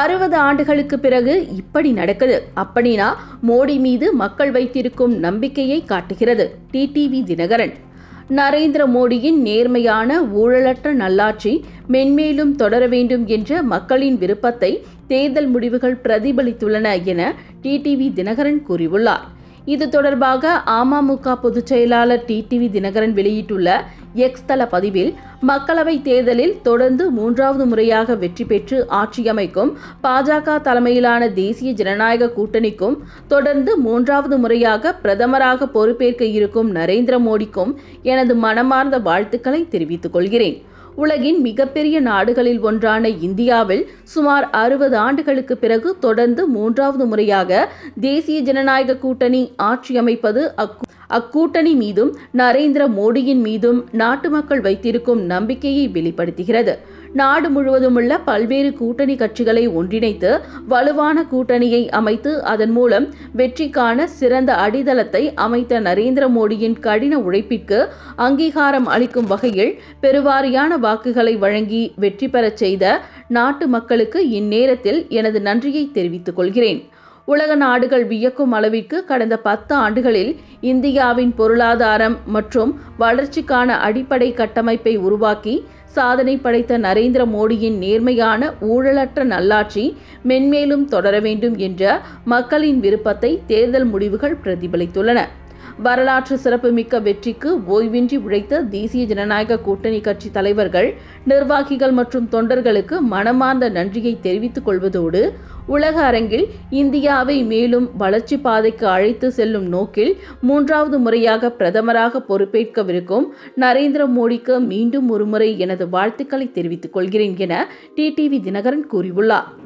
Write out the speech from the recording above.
அறுபது ஆண்டுகளுக்கு பிறகு இப்படி நடக்குது. அப்படின்னா மோடி மீது மக்கள் வைத்திருக்கும் நம்பிக்கையை காட்டுகிறது டிடிவி தினகரன். நரேந்திர மோடியின் நேர்மையான ஊழலற்ற நல்லாட்சி மென்மேலும் தொடர வேண்டும் என்ற மக்களின் விருப்பத்தை தேர்தல் முடிவுகள் பிரதிபலித்துள்ளன என டிடிவி தினகரன் கூறியுள்ளார். இது தொடர்பாக அமமுக பொதுச் செயலாளர் டிடிவி தினகரன் வெளியிட்டுள்ள எக்ஸ் தள பதிவில் மக்களவைத் தேர்தலில் தொடர்ந்து மூன்றாவது முறையாக வெற்றி பெற்று ஆட்சியமைக்கும் பாஜக தலைமையிலான தேசிய ஜனநாயக கூட்டணிக்கும் தொடர்ந்து மூன்றாவது முறையாக பிரதமராக பொறுப்பேற்க இருக்கும் நரேந்திர மோடிக்கும் எனது மனமார்ந்த வாழ்த்துக்களை தெரிவித்துக் கொள்கிறேன். உலகின் மிகப்பெரிய நாடுகளில் ஒன்றான இந்தியாவில் சுமார் அறுபது ஆண்டுகளுக்கு பிறகு தொடர்ந்து மூன்றாவது முறையாக தேசிய ஜனநாயக கூட்டணி ஆட்சி அமைப்பது அக்கூ அக்கூட்டணி மீதும் நரேந்திர மோடியின் மீதும் நாட்டு மக்கள் வைத்திருக்கும் நம்பிக்கையை வெளிப்படுத்துகிறது. நாடு முழுவதும் உள்ள பல்வேறு கூட்டணி கட்சிகளை ஒன்றிணைத்து வலுவான கூட்டணியை அமைத்து அதன் மூலம் வெற்றிக்கான சிறந்த அடித்தளத்தை அமைத்த நரேந்திர மோடியின் கடின உழைப்பிற்கு அங்கீகாரம் அளிக்கும் வகையில் பெருவாரியான வாக்குகளை வழங்கி வெற்றி பெறச் செய்த நாட்டு மக்களுக்கு இந்நேரத்தில் எனது நன்றியை தெரிவித்துக் கொள்கிறேன். உலக நாடுகள் வியக்கும் அளவிற்கு கடந்த பத்து ஆண்டுகளில் இந்தியாவின் பொருளாதாரம் மற்றும் வளர்ச்சிக்கான அடிப்படை கட்டமைப்பை உருவாக்கி சாதனை படைத்த நரேந்திர மோடியின் நேர்மையான ஊழலற்ற நல்லாட்சி மென்மேலும் தொடர வேண்டும் என்ற மக்களின் விருப்பத்தை தேர்தல் முடிவுகள் பிரதிபலித்துள்ளன. வரலாற்று சிறப்புமிக்க வெற்றிக்கு ஓய்வின்றி உழைத்த தேசிய ஜனநாயக கூட்டணி கட்சி தலைவர்கள் நிர்வாகிகள் மற்றும் தொண்டர்களுக்கு மனமார்ந்த நன்றியை தெரிவித்துக் கொள்வதோடு உலக அரங்கில் இந்தியாவை மேலும் வளர்ச்சி பாதைக்கு அழைத்து செல்லும் நோக்கில் மூன்றாவது முறையாக பிரதமராக பொறுப்பேற்கவிருக்கும் நரேந்திர மோடிக்கு மீண்டும் ஒருமுறை எனது வாழ்த்துக்களை தெரிவித்துக் கொள்கிறேன் என டிடிவி தினகரன் கூறியுள்ளார்.